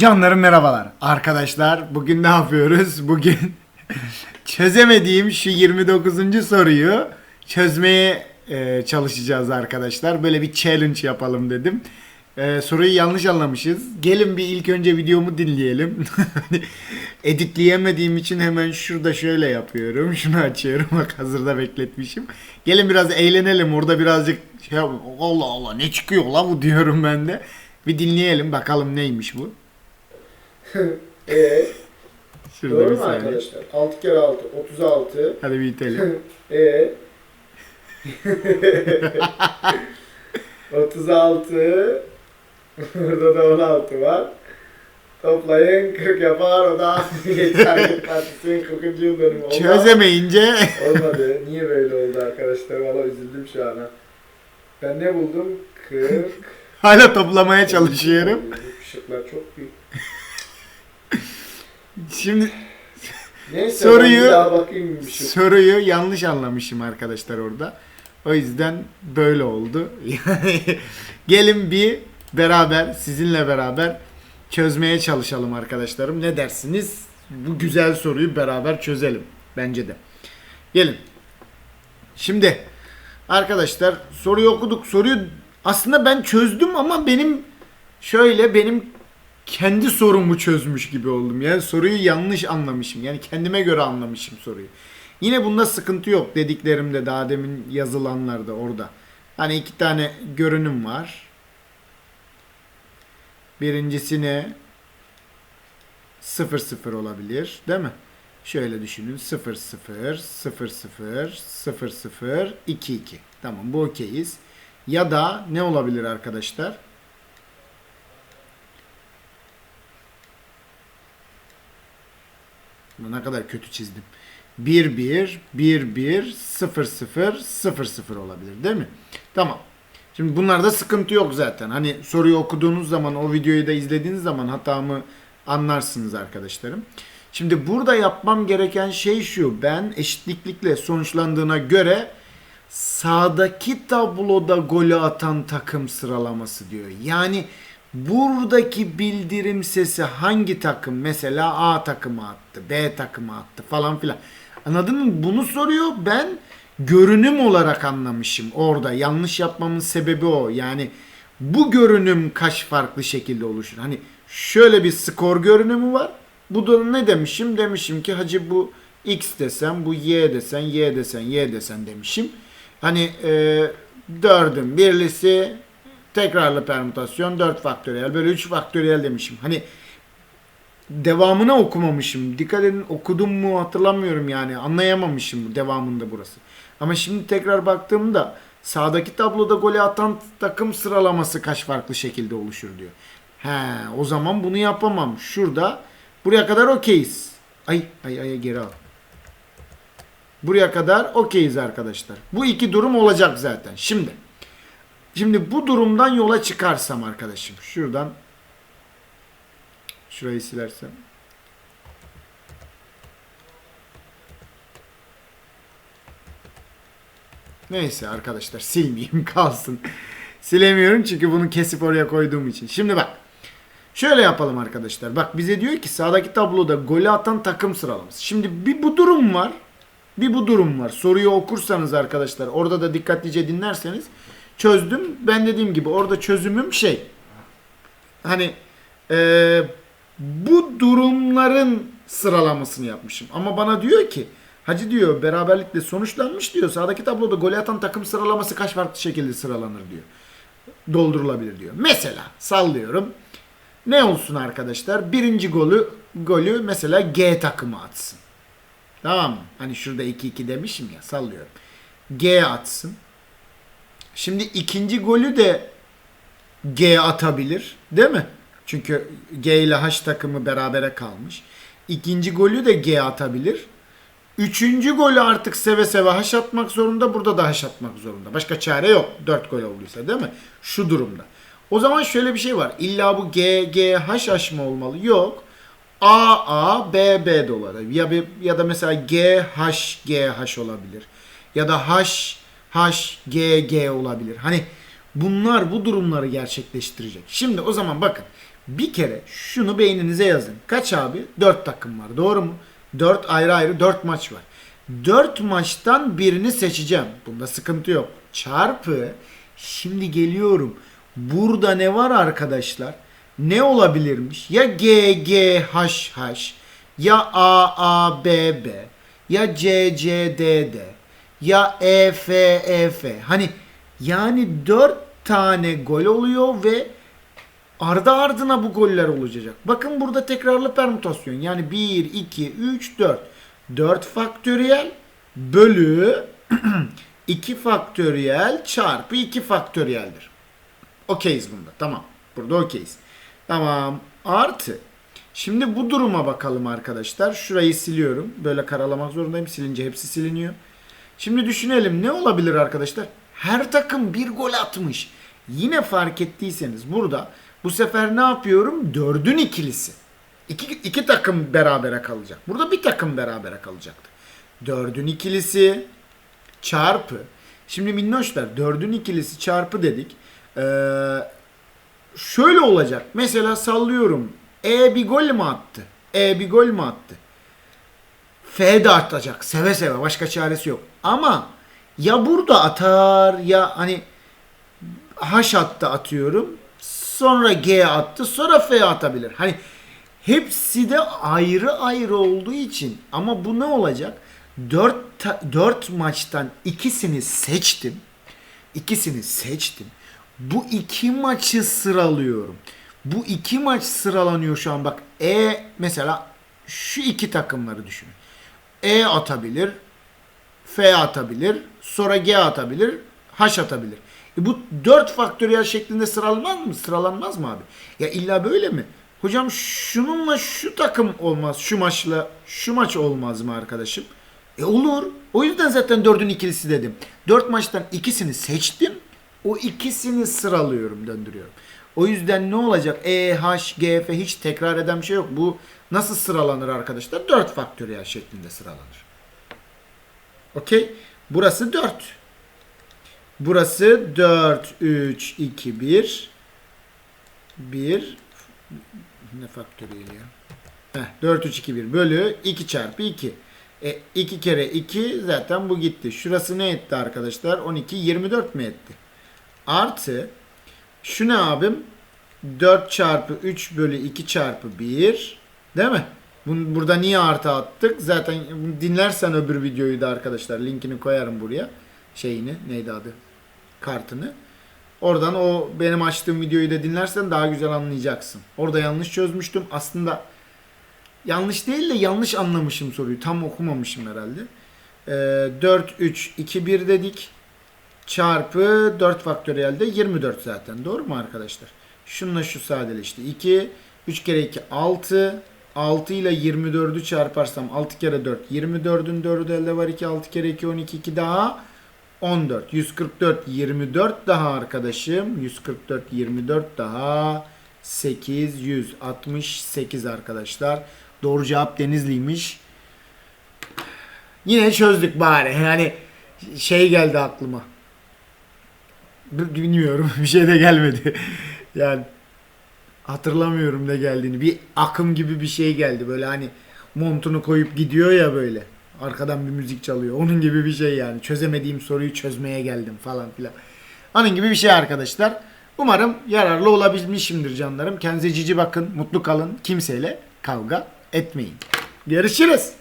Canlarım merhabalar. Arkadaşlar bugün ne yapıyoruz? Bugün çözemediğim şu 29. soruyu çözmeye e, çalışacağız arkadaşlar. Böyle bir challenge yapalım dedim. E, soruyu yanlış anlamışız. Gelin bir ilk önce videomu dinleyelim. Editleyemediğim için hemen şurada şöyle yapıyorum. Şunu açıyorum. Bak hazırda bekletmişim. Gelin biraz eğlenelim. Orada birazcık şey Allah Allah ne çıkıyor la bu diyorum ben de. Bir dinleyelim bakalım neymiş bu. E Şurada doğru bir mu saniye. arkadaşlar? 6 kere 6 36. Hadi bir itelim. E 36 Burada da 16 var. Toplayın 40 yapar o da Geçer Partisi'nin 40. yıl dönümü. Çözemeyince Olmadı. Niye böyle oldu arkadaşlar? Valla üzüldüm şu an. ha. Ben ne buldum? 40. hala toplamaya çalışıyorum. Işıklar çok büyük. Şimdi Neyse Soruyu- ben şey. soruyu yanlış anlamışım arkadaşlar orada. O yüzden böyle oldu. Gelin bir beraber sizinle beraber çözmeye çalışalım arkadaşlarım. Ne dersiniz? Bu güzel soruyu beraber çözelim bence de. Gelin. Şimdi arkadaşlar soruyu okuduk. Soruyu aslında ben çözdüm ama benim şöyle benim kendi sorumu çözmüş gibi oldum. Yani soruyu yanlış anlamışım. Yani kendime göre anlamışım soruyu. Yine bunda sıkıntı yok dediklerimde daha demin yazılanlarda orada. Hani iki tane görünüm var. Birincisi ne? 0 0 olabilir, değil mi? Şöyle düşünün. 0 0 0 0 0 0 2 2. Tamam bu okeyiz. Ya da ne olabilir arkadaşlar? Ne kadar kötü çizdim. 1 1 1 1 0 0 0 0 olabilir değil mi? Tamam. Şimdi bunlarda sıkıntı yok zaten. Hani soruyu okuduğunuz zaman o videoyu da izlediğiniz zaman hatamı anlarsınız arkadaşlarım. Şimdi burada yapmam gereken şey şu. Ben eşitliklikle sonuçlandığına göre sağdaki tabloda golü atan takım sıralaması diyor. Yani buradaki bildirim sesi hangi takım mesela A takımı attı, B takımı attı falan filan. Anladın mı? Bunu soruyor. Ben görünüm olarak anlamışım orada. Yanlış yapmamın sebebi o. Yani bu görünüm kaç farklı şekilde oluşur? Hani şöyle bir skor görünümü var. Bu da ne demişim? Demişim ki hacı bu X desem, bu Y desen, Y desen, Y desen demişim. Hani e, dördün birlisi tekrarlı permütasyon 4 faktöriyel böyle 3 faktöriyel demişim. Hani devamını okumamışım. Dikkat edin okudum mu hatırlamıyorum yani. Anlayamamışım devamında burası. Ama şimdi tekrar baktığımda sağdaki tabloda golü atan takım sıralaması kaç farklı şekilde oluşur diyor. He, o zaman bunu yapamam. Şurada buraya kadar okeyiz. Ay ay ay geri al. Buraya kadar okeyiz arkadaşlar. Bu iki durum olacak zaten. Şimdi Şimdi bu durumdan yola çıkarsam arkadaşım. Şuradan şurayı silersem. Neyse arkadaşlar silmeyeyim kalsın. Silemiyorum çünkü bunu kesip oraya koyduğum için. Şimdi bak. Şöyle yapalım arkadaşlar. Bak bize diyor ki sağdaki tabloda golü atan takım sıralaması. Şimdi bir bu durum var. Bir bu durum var. Soruyu okursanız arkadaşlar orada da dikkatlice dinlerseniz çözdüm. Ben dediğim gibi orada çözümüm şey. Hani eee, bu durumların sıralamasını yapmışım. Ama bana diyor ki Hacı diyor beraberlikle sonuçlanmış diyor. Sağdaki tabloda gol atan takım sıralaması kaç farklı şekilde sıralanır diyor. Doldurulabilir diyor. Mesela sallıyorum. Ne olsun arkadaşlar? Birinci golü golü mesela G takımı atsın. Tamam mı? Hani şurada 2-2 demişim ya sallıyorum. G atsın. Şimdi ikinci golü de G atabilir. Değil mi? Çünkü G ile H takımı berabere kalmış. İkinci golü de G atabilir. Üçüncü golü artık seve seve H atmak zorunda. Burada da H atmak zorunda. Başka çare yok. Dört gol olduysa değil mi? Şu durumda. O zaman şöyle bir şey var. İlla bu G, G, H, H mı olmalı? Yok. A, A, B, B de. Ya, ya da mesela G, H, G, H olabilir. Ya da H, H, G, G olabilir. Hani bunlar bu durumları gerçekleştirecek. Şimdi o zaman bakın. Bir kere şunu beyninize yazın. Kaç abi? 4 takım var. Doğru mu? 4 ayrı ayrı 4 maç var. 4 maçtan birini seçeceğim. Bunda sıkıntı yok. Çarpı şimdi geliyorum. Burada ne var arkadaşlar? Ne olabilirmiş? Ya G G H H ya A A B B ya C C D D ya E F E F. Hani yani 4 tane gol oluyor ve ardı ardına bu goller olacak. Bakın burada tekrarlı permütasyon. Yani 1, 2, 3, 4. 4 faktöriyel bölü 2 faktöriyel çarpı 2 faktöriyeldir. Okeyiz bunda. Tamam. Burada okeyiz. Tamam. Artı. Şimdi bu duruma bakalım arkadaşlar. Şurayı siliyorum. Böyle karalamak zorundayım. Silince hepsi siliniyor. Şimdi düşünelim ne olabilir arkadaşlar? Her takım bir gol atmış. Yine fark ettiyseniz burada bu sefer ne yapıyorum? Dördün ikilisi. İki, iki takım berabere kalacak. Burada bir takım berabere kalacaktı. Dördün ikilisi çarpı. Şimdi minnoşlar dördün ikilisi çarpı dedik. Ee, şöyle olacak. Mesela sallıyorum. E bir gol mü attı? E bir gol mü attı? F de atacak. Seve seve. Başka çaresi yok. Ama ya burada atar ya hani H attı atıyorum. Sonra G attı. Sonra F atabilir. Hani hepsi de ayrı ayrı olduğu için ama bu ne olacak? 4 4 maçtan ikisini seçtim. İkisini seçtim. Bu iki maçı sıralıyorum. Bu iki maç sıralanıyor şu an. Bak E mesela şu iki takımları düşünün. E atabilir, F atabilir, sonra G atabilir, H atabilir. E bu 4 faktöriyel şeklinde sıralanmaz mı? Sıralanmaz mı abi? Ya illa böyle mi? Hocam şununla şu takım olmaz, şu maçla şu maç olmaz mı arkadaşım? E olur. O yüzden zaten dördün ikilisi dedim. Dört maçtan ikisini seçtim. O ikisini sıralıyorum, döndürüyorum. O yüzden ne olacak? E, H, G, F hiç tekrar eden bir şey yok. Bu nasıl sıralanır arkadaşlar? 4 faktöriyel şeklinde sıralanır. Okey. Burası 4. Burası 4, 3, 2, 1. 1. Ne faktöriyel ya? Heh, 4, 3, 2, 1 bölü 2 çarpı 2. E, 2 kere 2 zaten bu gitti. Şurası ne etti arkadaşlar? 12, 24 mi etti? Artı şu ne abim? 4 çarpı 3 bölü 2 çarpı 1. Değil mi? Bunu, burada niye artı attık? Zaten dinlersen öbür videoyu da arkadaşlar linkini koyarım buraya. Şeyini neydi adı? Kartını. Oradan o benim açtığım videoyu da dinlersen daha güzel anlayacaksın. Orada yanlış çözmüştüm. Aslında yanlış değil de yanlış anlamışım soruyu. Tam okumamışım herhalde. Ee, 4, 3, 2, 1 dedik. Çarpı 4 faktöriyel de 24 zaten. Doğru mu arkadaşlar? Şununla şu sadeleşti. 2, 3 kere 2, 6. 6 ile 24'ü çarparsam 6 kere 4. 24'ün 4'ü elde var 2. 6 kere 2, 12. 2 daha 14. 144, 24 daha arkadaşım. 144, 24 daha 8, 168 arkadaşlar. Doğru cevap Denizli'ymiş. Yine çözdük bari. Yani şey geldi aklıma. Bilmiyorum. Bir şey de gelmedi. yani hatırlamıyorum ne geldiğini. Bir akım gibi bir şey geldi. Böyle hani montunu koyup gidiyor ya böyle. Arkadan bir müzik çalıyor. Onun gibi bir şey yani. Çözemediğim soruyu çözmeye geldim falan filan. Onun gibi bir şey arkadaşlar. Umarım yararlı olabilmişimdir canlarım. Kendinize cici bakın. Mutlu kalın. Kimseyle kavga etmeyin. Görüşürüz.